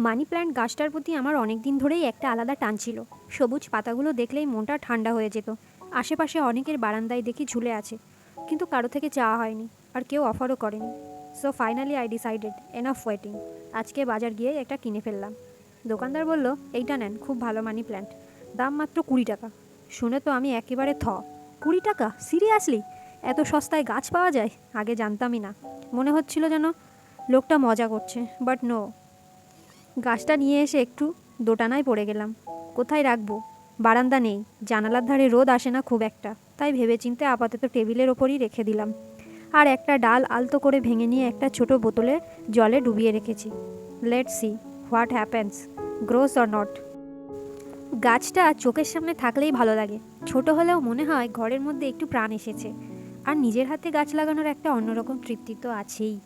Money plant গাছটার প্রতি আমার অনেক দিন ধরেই একটা আলাদা টান ছিল। সবুজ পাতাগুলো দেখলেই মনটা ঠান্ডা হয়ে যেত। আশেপাশে অনেকের বারান্দায় দেখি ঝুলে আছে। কিন্তু কারও থেকে চাওয়া হয়নি আর কেউ অফারও করেনি। So finally I decided enough waiting আজকে বাজার গিয়ে একটা কিনে ফেললাম। দোকানদার বলল, এইটা নেন, খুব ভালো মানি প্ল্যান্ট দাম মাত্র কুড়ি টাকা। শুনে তো আমি একেবারে থ। কুড়ি টাকা? সিরিয়াসলি? এত সস্তায় গাছ পাওয়া যায়? আগে জানতামই না। মনে হচ্ছিল যেন লোকটা মজা করছে বাট নো গাছটা নিয়ে এসে একটু দোটানায় পড়ে গেলাম। কোথায় রাখব? বারান্দা নেই। জানালার ধারে রোদ আসে না খুব একটা। তাই ভেবেচিন্তে আপাতত টেবিলের ওপরই রেখে দিলাম। আর একটা ডাল আলতো করে ভেঙে নিয়ে একটা ছোট বোতলে জলে ডুবিয়ে রেখেছি। Let see what happens grows or not গাছটা চোখের সামনে থাকলেই ভালো লাগে। ছোট হলেও মনে হয় ঘরের মধ্যে একটু প্রাণ এসেছে। আর নিজের হাতে গাছ লাগানোর একটা অন্যরকম তৃপ্তি তো আছেই।